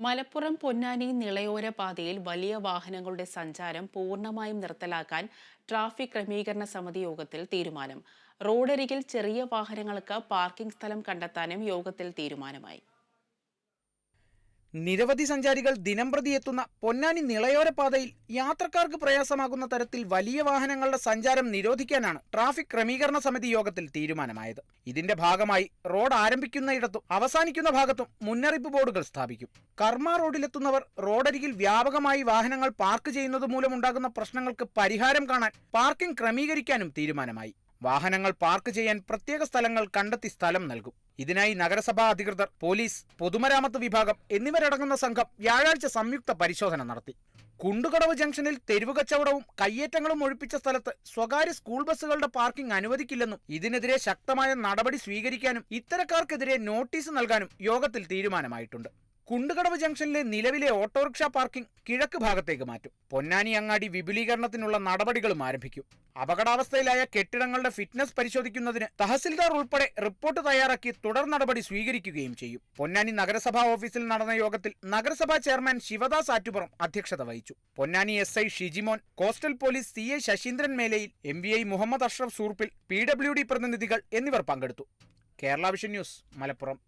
മലപ്പുറം പൊന്നാനി നിളയോര പാതയിൽ വലിയ വാഹനങ്ങളുടെ സഞ്ചാരം പൂർണമായും നിർത്തലാക്കാൻ ട്രാഫിക് ക്രമീകരണ സമിതി യോഗത്തിൽ തീരുമാനം. റോഡരികിൽ ചെറിയ വാഹനങ്ങൾക്ക് പാർക്കിംഗ് സ്ഥലം കണ്ടെത്താനും യോഗത്തിൽ തീരുമാനമായി. നിരവധി സഞ്ചാരികൾ ദിനംപ്രതി എത്തുന്ന പൊന്നാനി നിളയോര പാതയിൽ യാത്രക്കാർക്ക് പ്രയാസമാകുന്ന തരത്തിൽ വലിയ വാഹനങ്ങളുടെ സഞ്ചാരം നിരോധിക്കാനാണ് ട്രാഫിക് ക്രമീകരണ സമിതി യോഗത്തിൽ തീരുമാനമായത്. ഇതിന്റെ ഭാഗമായി റോഡ് ആരംഭിക്കുന്നയിടത്തും അവസാനിക്കുന്ന ഭാഗത്തും മുന്നറിയിപ്പ് ബോർഡുകൾ സ്ഥാപിക്കും. കർമ്മ റോഡിലെത്തുന്നവർ റോഡരികിൽ വ്യാപകമായി വാഹനങ്ങൾ പാർക്ക് ചെയ്യുന്നത് മൂലമുണ്ടാകുന്ന പ്രശ്നങ്ങൾക്ക് പരിഹാരം കാണാൻ പാർക്കിംഗ് ക്രമീകരിക്കാനും തീരുമാനമായി. വാഹനങ്ങൾ പാർക്ക് ചെയ്യാൻ പ്രത്യേക സ്ഥലങ്ങൾ കണ്ടെത്തി സ്ഥലം നൽകും. ഇതിനായി നഗരസഭാ അധികൃതർ പോലീസ് പൊതുമരാമത്ത് വിഭാഗം എന്നിവരടങ്ങുന്ന സംഘം വ്യാഴാഴ്ച സംയുക്ത പരിശോധന നടത്തി. കുണ്ടുകടവ് ജംഗ്ഷനിൽ തെരുവ് കച്ചവടവും കയ്യേറ്റങ്ങളും ഒഴിപ്പിച്ച സ്ഥലത്ത് സ്വകാര്യ സ്കൂൾ ബസ്സുകളുടെ പാർക്കിംഗ് അനുവദിക്കില്ലെന്നും ഇതിനെതിരെ ശക്തമായ നടപടി സ്വീകരിക്കാനും ഇത്തരക്കാർക്കെതിരെ നോട്ടീസ് നൽകാനും യോഗത്തിൽ തീരുമാനമായിട്ടുണ്ട്. കുണ്ടുകടവ് ജംഗ്ഷനിലെ നിലവിലെ ഓട്ടോറിക്ഷ പാർക്കിംഗ് കിഴക്ക് ഭാഗത്തേക്ക് മാറ്റും. പൊന്നാനി അങ്ങാടി വിപുലീകരണത്തിനുള്ള നടപടികളും ആരംഭിക്കും. അപകടാവസ്ഥയിലായ കെട്ടിടങ്ങളുടെ ഫിറ്റ്നസ് പരിശോധിക്കുന്നതിന് തഹസിൽദാർ ഉൾപ്പെടെ റിപ്പോർട്ട് തയ്യാറാക്കി തുടർ നടപടി സ്വീകരിക്കുകയും ചെയ്യും. പൊന്നാനി നഗരസഭാ ഓഫീസിൽ നടന്ന യോഗത്തിൽ നഗരസഭാ ചെയർമാൻ ശിവദാസ് ആറ്റുപുറം അധ്യക്ഷത വഹിച്ചു. Ponnani S I Shijimon coastal police C A Sasheendran Melayil M V I Muhammad Ashraf Surppil P W D പ്രതിനിധികൾ എന്നിവർ പങ്കെടുത്തു. Kerala vision news Malappuram.